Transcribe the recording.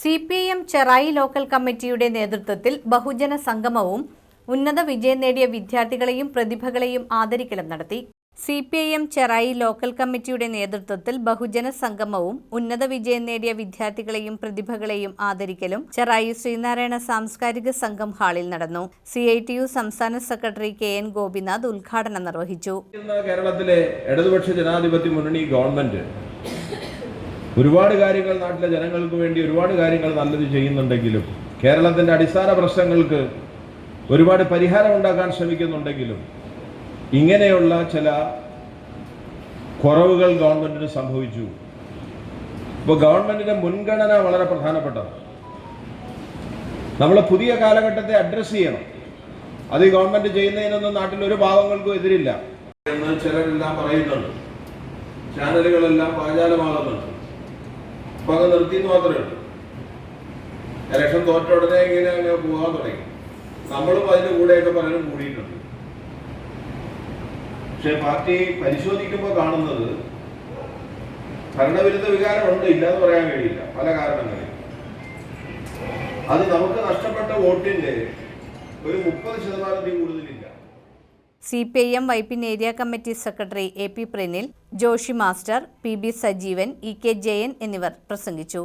C P M Cherai local കമ്മിറ്റിയുടെ നേതൃത്വത്തിൽ ബഹുജന സംഗമവും ഉന്നത വിജയം നേടിയ വിദ്യാർത്ഥികളെയും പ്രതിഭകളെയും ആദരിക്കലും നടത്തി. C P I M Cherai local കമ്മിറ്റിയുടെ നേതൃത്വത്തിൽ ബഹുജന സംഗമവും ഉന്നത വിജയം നേടിയ വിദ്യാർത്ഥികളെയും പ്രതിഭകളെയും ആദരിക്കലും ചെറായി ശ്രീനാരായണ സാംസ്കാരിക സംഘം ഹാളിൽ നടന്നു. സി ഐ ടി യു സംസ്ഥാന സെക്രട്ടറി കെ എൻ ഗോപിനാഥ് ഉദ്ഘാടനം നിർവഹിച്ചു. കേരളത്തിലെ ഇടതുപക്ഷ ജനാധിപത്യ മുന്നണി ഗവൺമെന്റ് ഒരുപാട് കാര്യങ്ങൾ നാട്ടിലെ ജനങ്ങൾക്ക് വേണ്ടി ഒരുപാട് കാര്യങ്ങൾ നല്ലത് ചെയ്യുന്നുണ്ടെങ്കിലും കേരളത്തിന്റെ അടിസ്ഥാന പ്രശ്നങ്ങൾക്ക് ഒരുപാട് പരിഹാരം ഉണ്ടാക്കാൻ ശ്രമിക്കുന്നുണ്ടെങ്കിലും ഇങ്ങനെയുള്ള ചില കുറവുകൾ ഗവൺമെന്റിന് സംഭവിച്ചു. ഇപ്പോൾ ഗവൺമെന്റിന്റെ മുൻഗണന വളരെ പ്രധാനപ്പെട്ടതാണ്. നമ്മൾ പുതിയ കാലഘട്ടത്തെ അഡ്രസ്സ് ചെയ്യണം. അത് ഈ ഗവൺമെന്റ് ചെയ്യുന്നതിനൊന്നും നാട്ടിൽ ഒരു പാവങ്ങൾക്കും എതിരില്ല. എന്ന് ചിലരെല്ലാം പറയുന്നുണ്ട്. ചാനലുകളെല്ലാം പാചാലമാകുന്നുണ്ട്. അപ്പൊ അങ്ങ് നിർത്തിയെന്ന് മാത്രമേ ഉള്ളൂ. ഇലക്ഷൻ തോറ്റ ഉടനെ ഇങ്ങനെ അങ്ങ് പോകാൻ തുടങ്ങി. നമ്മളും അതിന്റെ കൂടെയൊക്കെ പലരും കൂടിയിട്ടുണ്ട്. പക്ഷെ പാർട്ടി പരിശോധിക്കുമ്പോൾ കാണുന്നത് ഭരണവിരുദ്ധ വികാരമുണ്ട് ഇല്ലാന്ന് പറയാൻ കഴിയില്ല പല കാരണങ്ങളിൽ അത് നമുക്ക് നഷ്ടപ്പെട്ട വോട്ടിന്റെ ഒരു മുപ്പത് ശതമാനത്തിൽ കൂടുതലില്ല. C P I M Vypin area committee secretary A P Pranil Joshi master P B Sajeevan E K Jayan എന്നിവർ പ്രസംഗിച്ചു.